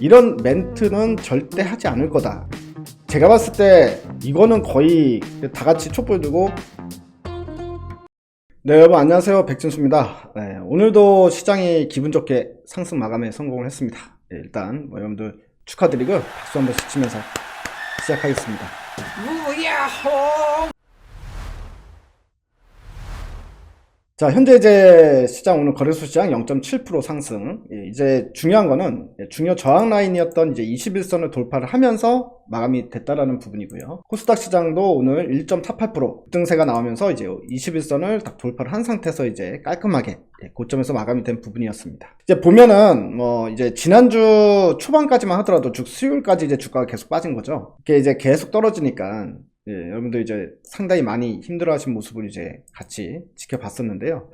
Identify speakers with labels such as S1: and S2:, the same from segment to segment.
S1: 이런 멘트는 절대 하지 않을 거다. 제가 봤을 때 이거는 거의 다 같이 촛불 들고 네 여러분 안녕하세요 백진수입니다. 네, 오늘도 시장이 기분 좋게 상승 마감에 성공을 했습니다. 네, 일단 뭐 여러분들 축하드리고 박수 한번 치면서 시작하겠습니다.
S2: 무야호
S1: 자, 현재 이제 시장 오늘 거래소 시장 0.7% 상승. 예, 이제 중요한 거는 예, 중요 저항 라인이었던 이제 21선을 돌파를 하면서 마감이 됐다라는 부분이고요. 코스닥 시장도 오늘 1.48% 등세가 나오면서 이제 21선을 딱 돌파를 한 상태에서 이제 깔끔하게 예, 고점에서 마감이 된 부분이었습니다. 이제 보면은 뭐 이제 지난주 초반까지만 하더라도 주 수요일까지 이제 주가가 계속 빠진 거죠. 이게 이제 계속 떨어지니까 예, 여러분들 이제 상당히 많이 힘들어하신 모습을 이제 같이 지켜봤었는데요.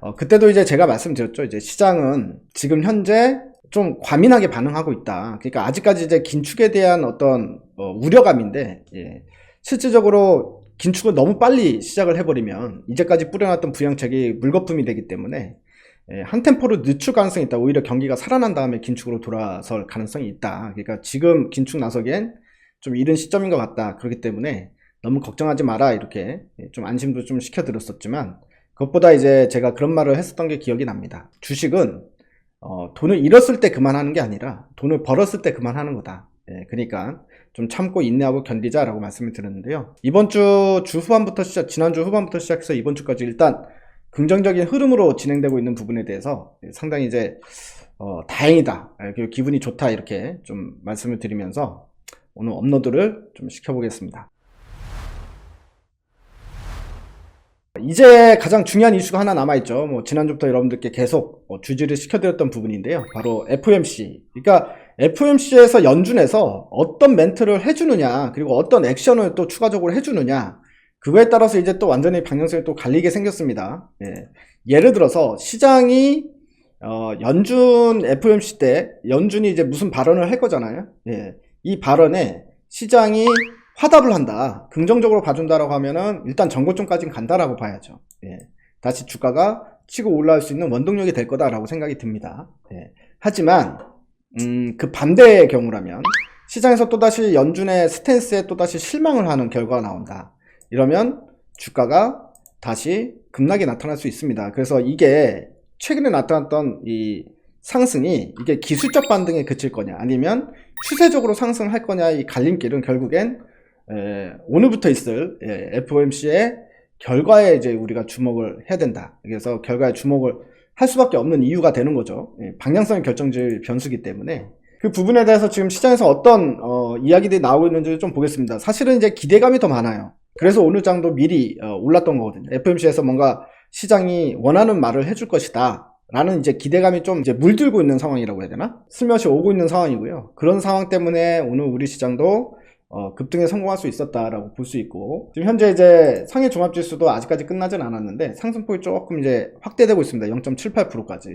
S1: 어, 그때도 이제 제가 말씀드렸죠. 이제 시장은 지금 현재 좀 과민하게 반응하고 있다. 그러니까 아직까지 이제 긴축에 대한 어떤 어, 우려감인데 예, 실질적으로 긴축을 너무 빨리 시작을 해버리면 이제까지 뿌려놨던 부양책이 물거품이 되기 때문에 예, 한 템포로 늦출 가능성이 있다. 오히려 경기가 살아난 다음에 긴축으로 돌아설 가능성이 있다. 그러니까 지금 긴축 나서기엔 좀 이른 시점인 것 같다. 그렇기 때문에 너무 걱정하지 마라. 이렇게 좀 안심도 좀 시켜드렸었지만 그것보다 이제 제가 그런 말을 했었던 게 기억이 납니다. 주식은 어, 돈을 잃었을 때 그만하는 게 아니라 돈을 벌었을 때 그만하는 거다. 예, 그러니까 좀 참고 인내하고 견디자라고 말씀을 드렸는데요. 이번 주 주 후반부터 시작, 지난주 후반부터 시작해서 이번 주까지 일단 긍정적인 흐름으로 진행되고 있는 부분에 대해서 상당히 이제 어, 다행이다. 예, 그리고 기분이 좋다 이렇게 좀 말씀을 드리면서 오늘 업로드를 좀 시켜보겠습니다. 이제 가장 중요한 이슈가 하나 남아있죠. 뭐, 지난주부터 여러분들께 계속 어, 주지를 시켜드렸던 부분인데요. 바로 FOMC. 그러니까 FOMC에서 연준에서 어떤 멘트를 해주느냐, 그리고 어떤 액션을 또 추가적으로 해주느냐, 그거에 따라서 이제 또 완전히 방향성이 또 갈리게 생겼습니다. 예. 예를 들어서 시장이 어, 연준 FOMC 때 연준이 이제 무슨 발언을 할 거잖아요. 예. 이 발언에 시장이 화답을 한다. 긍정적으로 봐준다라고 하면은 일단 전고점까지는 간다라고 봐야죠. 예. 다시 주가가 치고 올라올 수 있는 원동력이 될 거다라고 생각이 듭니다. 예. 하지만 음, 그 반대의 경우라면 시장에서 또다시 연준의 스탠스에 또다시 실망을 하는 결과가 나온다. 이러면 주가가 다시 급락이 나타날 수 있습니다. 그래서 이게 최근에 나타났던 이 상승이 이게 기술적 반등에 그칠 거냐 아니면 추세적으로 상승할 거냐 이 갈림길은 결국엔 에, 오늘부터 있을 예, FOMC의 결과에 이제 우리가 주목을 해야 된다. 그래서 결과에 주목을 할 수밖에 없는 이유가 되는 거죠. 예, 방향성이 결정질 변수기 때문에 그 부분에 대해서 지금 시장에서 어떤 어, 이야기들이 나오고 있는지 좀 보겠습니다. 사실은 이제 기대감이 더 많아요. 그래서 오늘 장도 미리 어, 올랐던 거거든요. FOMC에서 뭔가 시장이 원하는 말을 해줄 것이다. 라는 이제 기대감이 좀 이제 물들고 있는 상황이라고 해야 되나? 슬며시 오고 있는 상황이고요. 그런 상황 때문에 오늘 우리 시장도 어, 급등에 성공할 수 있었다라고 볼 수 있고 지금 현재 이제 상해 종합지수도 아직까지 끝나진 않았는데 상승폭이 조금 이제 확대되고 있습니다. 0.78%까지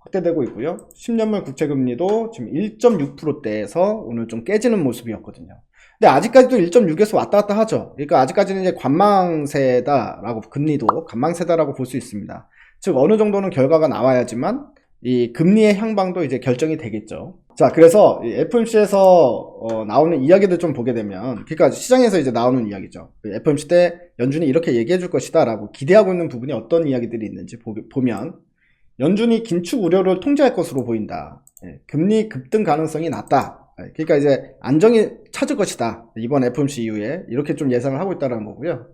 S1: 확대되고 있고요. 10년물 국채금리도 지금 1.6%대에서 오늘 좀 깨지는 모습이었거든요. 근데 아직까지도 1.6에서 왔다 갔다 하죠. 그러니까 아직까지는 이제 관망세다라고 금리도 관망세다라고 볼 수 있습니다. 즉 어느 정도는 결과가 나와야지만 이 금리의 향방도 이제 결정이 되겠죠. 자, 그래서 FOMC에서 어, 나오는 이야기들 좀 보게 되면, 그러니까 시장에서 이제 나오는 이야기죠. FOMC 때 연준이 이렇게 얘기해 줄 것이다라고 기대하고 있는 부분이 어떤 이야기들이 있는지 보, 면 연준이 긴축 우려를 통제할 것으로 보인다. 예, 금리 급등 가능성이 낮다. 예, 그러니까 이제 안정이 찾을 것이다. 이번 FOMC 이후에 이렇게 좀 예상을 하고 있다는 거고요.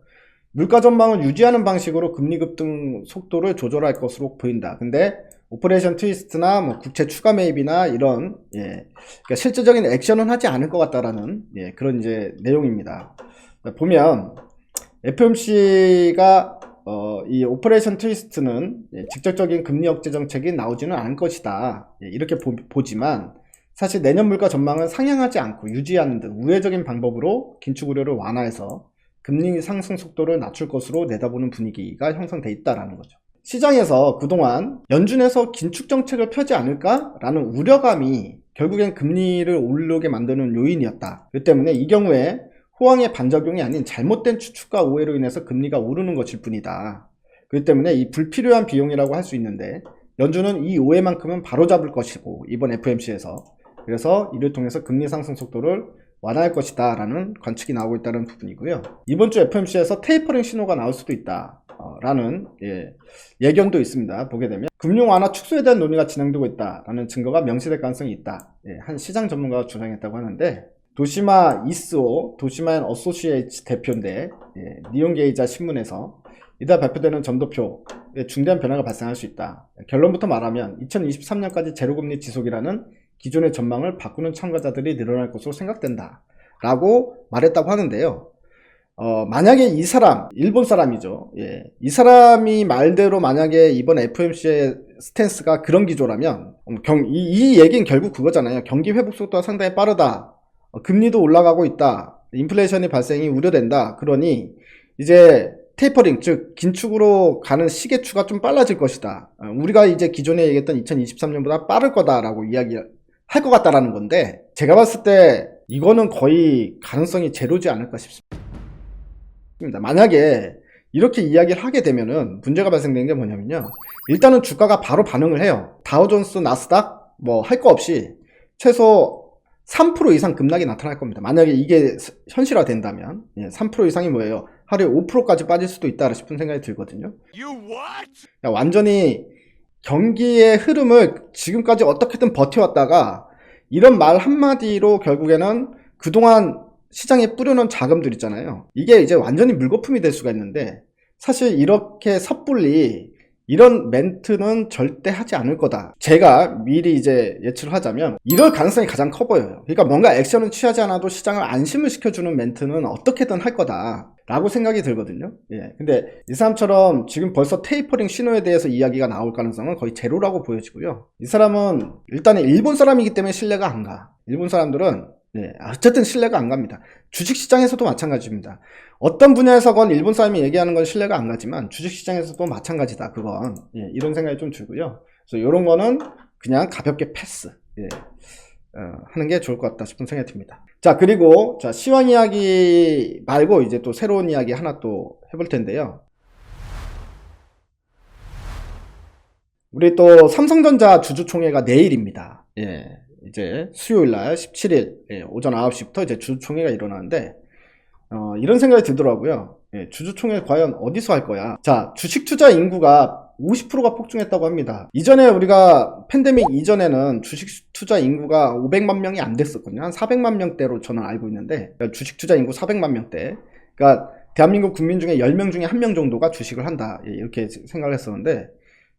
S1: 물가 전망을 유지하는 방식으로 금리 급등 속도를 조절할 것으로 보인다. 근데 오퍼레이션 트위스트나 뭐 국채 추가 매입이나 이런 예, 그러니까 실질적인 액션은 하지 않을 것 같다라는 예, 그런 이제 내용입니다. 보면 FOMC가 어, 이 오퍼레이션 트위스트는 예, 직접적인 금리 억제 정책이 나오지는 않을 것이다. 예, 이렇게 보, 지만 사실 내년 물가 전망은 상향하지 않고 유지하는 등 우회적인 방법으로 긴축 우려를 완화해서 금리 상승 속도를 낮출 것으로 내다보는 분위기가 형성돼 있다라는 거죠. 시장에서 그동안 연준에서 긴축 정책을 펴지 않을까라는 우려감이 결국엔 금리를 오르게 만드는 요인이었다. 그 때문에 이 경우에 호황의 반작용이 아닌 잘못된 추측과 오해로 인해서 금리가 오르는 것일 뿐이다. 그 때문에 이 불필요한 비용이라고 할 수 있는데 연준은 이 오해만큼은 바로잡을 것이고 이번 FMC에서 그래서 이를 통해서 금리 상승 속도를 완화할 것이다 라는 관측이 나오고 있다는 부분이고요. 이번 주 FOMC에서 테이퍼링 신호가 나올 수도 있다. 어, 라는 예, 예견도 있습니다. 보게 되면 금융 완화 축소에 대한 논의가 진행되고 있다 라는 증거가 명시될 가능성이 있다. 예, 한 시장 전문가가 주장했다고 하는데 도시마 이스오 도시마 앤 어소시에이츠 대표인데 예, 니온 게이자 신문에서 이달 발표되는 점도표에 중대한 변화가 발생할 수 있다. 결론부터 말하면 2023년까지 제로금리 지속이라는 기존의 전망을 바꾸는 참가자들이 늘어날 것으로 생각된다. 라고 말했다고 하는데요. 어, 만약에 이 사람, 일본 사람이죠. 예. 이 사람이 말대로 만약에 이번 FOMC의 스탠스가 그런 기조라면, 어, 경, 이, 이 얘기는 결국 그거잖아요. 경기 회복 속도가 상당히 빠르다. 어, 금리도 올라가고 있다. 인플레이션의 발생이 우려된다. 그러니, 이제 테이퍼링, 즉, 긴축으로 가는 시계추가 좀 빨라질 것이다. 어, 우리가 이제 기존에 얘기했던 2023년보다 빠를 거다라고 이야기 할 것 같다라는 건데, 제가 봤을 때, 이거는 거의 가능성이 제로지 않을까 싶습니다. 만약에 이렇게 이야기를 하게 되면은 문제가 발생되는 게 뭐냐면요. 일단은 주가가 바로 반응을 해요. 다우존스, 나스닥 뭐 할 거 없이 최소 3% 이상 급락이 나타날 겁니다. 만약에 이게 스- 현실화 된다면 예, 3% 이상이 뭐예요? 하루에 5%까지 빠질 수도 있다 싶은 생각이 들거든요. 완전히 경기의 흐름을 지금까지 어떻게든 버텨왔다가 이런 말 한마디로 결국에는 그동안 시장에 뿌려놓은 자금들 있잖아요. 이게 이제 완전히 물거품이 될 수가 있는데 사실 이렇게 섣불리 이런 멘트는 절대 하지 않을 거다. 제가 미리 이제 예측을 하자면 이럴 가능성이 가장 커 보여요. 그러니까 뭔가 액션을 취하지 않아도 시장을 안심을 시켜주는 멘트는 어떻게든 할 거다. 라고 생각이 들거든요. 예. 근데 이 사람처럼 지금 벌써 테이퍼링 신호에 대해서 이야기가 나올 가능성은 거의 제로라고 보여지고요. 이 사람은 일단은 일본 사람이기 때문에 신뢰가 안 가. 일본 사람들은 예, 어쨌든 신뢰가 안 갑니다. 주식시장에서도 마찬가지입니다. 어떤 분야에서건 일본 사람이 얘기하는 건 신뢰가 안 가지만 주식시장에서도 마찬가지다. 그건 예, 이런 생각이 좀 들고요. 그래서 이런 거는 그냥 가볍게 패스 예, 어, 하는 게 좋을 것 같다 싶은 생각이 듭니다. 자 그리고 자 시황 이야기 말고 이제 또 새로운 이야기 하나 또 해볼 텐데요. 우리 또 삼성전자 주주총회가 내일입니다. 예, 이제 수요일 날 17일 예, 오전 9시부터 이제 주주총회가 일어나는데 어, 이런 생각이 들더라고요. 예, 주주총회 과연 어디서 할 거야? 자, 주식 투자 인구가 50%가 폭증했다고 합니다. 이전에 우리가 팬데믹 이전에는 주식 투자 인구가 500만 명이 안 됐었거든요. 한 400만 명대로 저는 알고 있는데 그러니까 주식 투자 인구 400만 명대. 그러니까 대한민국 국민 중에 10명 중에 1명 정도가 주식을 한다. 예, 이렇게 생각을 했었는데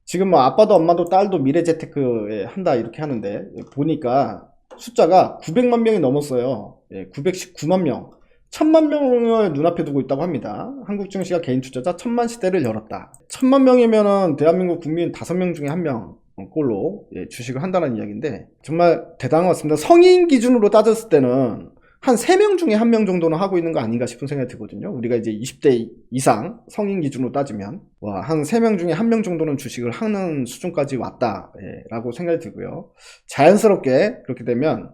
S1: 지금 뭐 아빠도 엄마도 딸도 미래재테크에 한다 이렇게 하는데 보니까 숫자가 900만 명이 넘었어요. 예, 919만 명. 천만 명을 눈앞에 두고 있다고 합니다. 한국 증시가 개인 투자자 천만 시대를 열었다. 천만 명이면은 대한민국 국민 다섯 명 중에 한 명 꼴로 예, 주식을 한다는 이야기인데 정말 대단한 것 같습니다. 성인 기준으로 따졌을 때는 한세명 중에 한명 정도는 하고 있는 거 아닌가 싶은 생각이 들거든요. 우리가 이제 20대 이상 성인 기준으로 따지면 와, 한세명 중에 한명 정도는 주식을 하는 수준까지 왔다. 예, 라고 생각이 들고요. 자연스럽게 그렇게 되면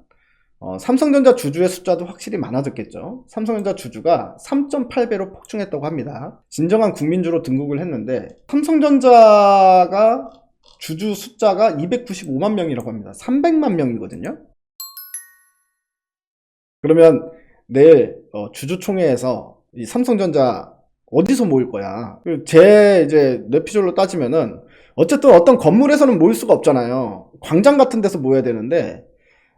S1: 어, 삼성전자 주주의 숫자도 확실히 많아졌겠죠. 삼성전자 주주가 3.8배로 폭증했다고 합니다. 진정한 국민주로 등극을 했는데 삼성전자가 주주 숫자가 295만 명이라고 합니다. 300만 명이거든요. 그러면 내일 어, 주주총회에서 이 삼성전자 어디서 모일 거야? 그제 이제 뇌피셜로 따지면은 어쨌든 어떤 건물에서는 모일 수가 없잖아요. 광장 같은 데서 모여야 되는데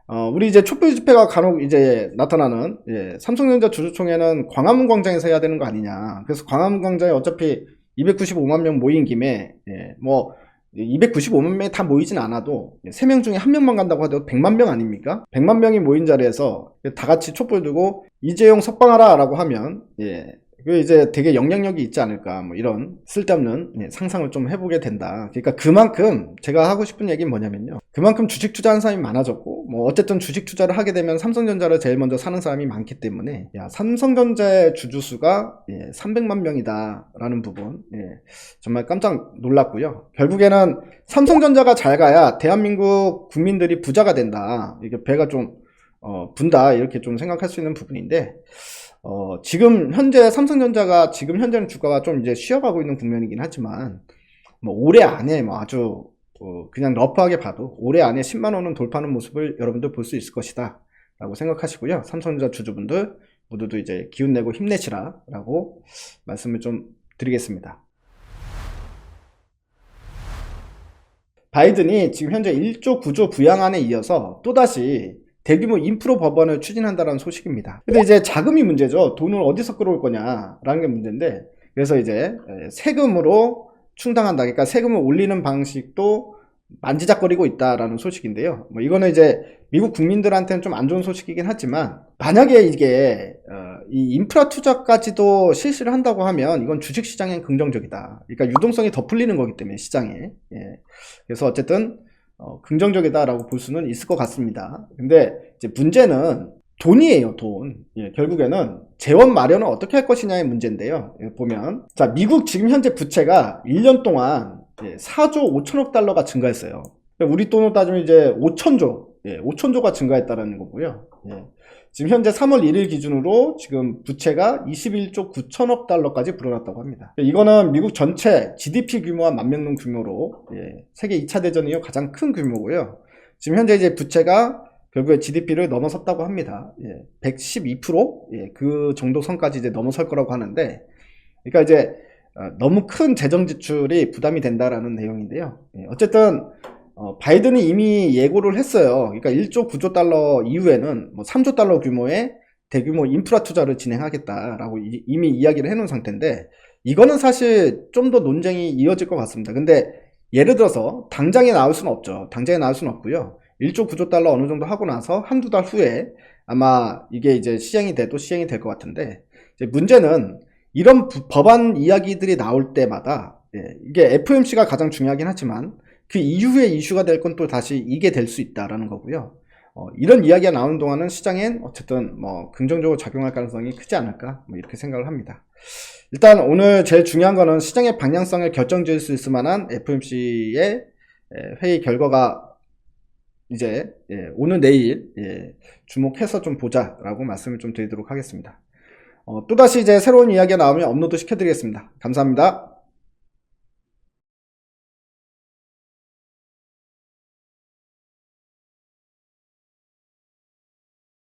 S1: 어, 우리 이제 촛불 집회가 간혹 이제 나타나는 예, 삼성전자 주주총회는 광화문 광장에서 해야 되는 거 아니냐. 그래서 광화문 광장에 어차피 295만 명 모인 김에 예, 뭐 295만 명이 다 모이진 않아도 3명 중에 1명만 간다고 하도 100만 명 아닙니까? 100만 명이 모인 자리에서 다 같이 촛불 들고 이재용 석방하라 라고 하면 예. 그 이제 되게 영향력이 있지 않을까 뭐 이런 쓸데없는 예, 상상을 좀 해보게 된다. 그러니까 그만큼 제가 하고 싶은 얘기는 뭐냐면요. 그만큼 주식 투자하는 사람이 많아졌고 뭐 어쨌든 주식 투자를 하게 되면 삼성전자를 제일 먼저 사는 사람이 많기 때문에 야 삼성전자의 주주수가 예, 300만 명이다라는 부분 예, 정말 깜짝 놀랐고요. 결국에는 삼성전자가 잘 가야 대한민국 국민들이 부자가 된다. 이게 배가 좀 어, 분다 이렇게 좀 생각할 수 있는 부분인데 어, 지금 현재 삼성전자가 지금 현재는 주가가 좀 이제 쉬어가고 있는 국면이긴 하지만 뭐 올해 안에 뭐 아주 어, 그냥 러프하게 봐도 올해 안에 10만 원은 돌파하는 모습을 여러분들 볼 수 있을 것이다 라고 생각하시고요. 삼성전자 주주분들 모두도 이제 기운 내고 힘내시라 라고 말씀을 좀 드리겠습니다. 바이든이 지금 현재 1조 9조 부양안에 이어서 또다시 대규모 인프로 법안을 추진한다는 소식입니다. 근데 이제 자금이 문제죠. 돈을 어디서 끌어올 거냐라는 게 문제인데 그래서 이제 에, 세금으로 충당한다. 그러니까 세금을 올리는 방식도 만지작거리고 있다라는 소식인데요. 뭐 이거는 이제 미국 국민들한테는 좀 안 좋은 소식이긴 하지만 만약에 이게 어, 이 인프라 투자까지도 실시를 한다고 하면 이건 주식 시장엔 긍정적이다. 그러니까 유동성이 더 풀리는 거기 때문에 시장에. 예. 그래서 어쨌든 어, 긍정적이다라고 볼 수는 있을 것 같습니다. 근데 이제 문제는 돈이에요, 돈. 예, 결국에는 재원 마련을 어떻게 할 것이냐의 문제인데요. 예, 보면 자 미국 지금 현재 부채가 1년 동안 예, 4조 5천억 달러가 증가했어요. 우리 돈으로 따지면 이제 5천조, 예, 5천조가 증가했다는 거고요. 예. 지금 현재 3월 1일 기준으로 지금 부채가 21조 9천억 달러까지 불어났다고 합니다. 이거는 미국 전체 GDP 규모와 만명동 규모로 예, 세계 2차 대전 이후 가장 큰 규모고요. 지금 현재 이제 부채가 결국에 GDP를 넘어섰다고 합니다. 예, 112%? 예, 그 정도 선까지 이제 넘어설 거라고 하는데, 그러니까 이제 어, 너무 큰 재정 지출이 부담이 된다라는 내용인데요. 예, 어쨌든 어, 바이든이 이미 예고를 했어요. 그러니까 1조 9조 달러 이후에는 뭐 3조 달러 규모의 대규모 인프라 투자를 진행하겠다라고 이, 이미 이야기를 해놓은 상태인데 이거는 사실 좀 더 논쟁이 이어질 것 같습니다. 근데 예를 들어서 당장에 나올 수는 없죠. 당장에 나올 수는 없고요. 1조 9조 달러 어느 정도 하고 나서 한두 달 후에 아마 이게 이제 시행이 돼도 시행이 될 것 같은데 문제는 이런 부- 법안 이야기들이 나올 때마다 예, 이게 FOMC가 가장 중요하긴 하지만 그 이후에 이슈가 될 건 또 다시 이게 될 수 있다라는 거고요. 어, 이런 이야기가 나오는 동안은 시장엔 어쨌든 뭐 긍정적으로 작용할 가능성이 크지 않을까 뭐 이렇게 생각을 합니다. 일단 오늘 제일 중요한 거는 시장의 방향성을 결정지을 수 있을 만한 FOMC의 회의 결과가 이제 예, 오늘 내일 예, 주목해서 좀 보자라고 말씀을 좀 드리도록 하겠습니다. 어, 또다시 이제 새로운 이야기가 나오면 업로드 시켜드리겠습니다. 감사합니다.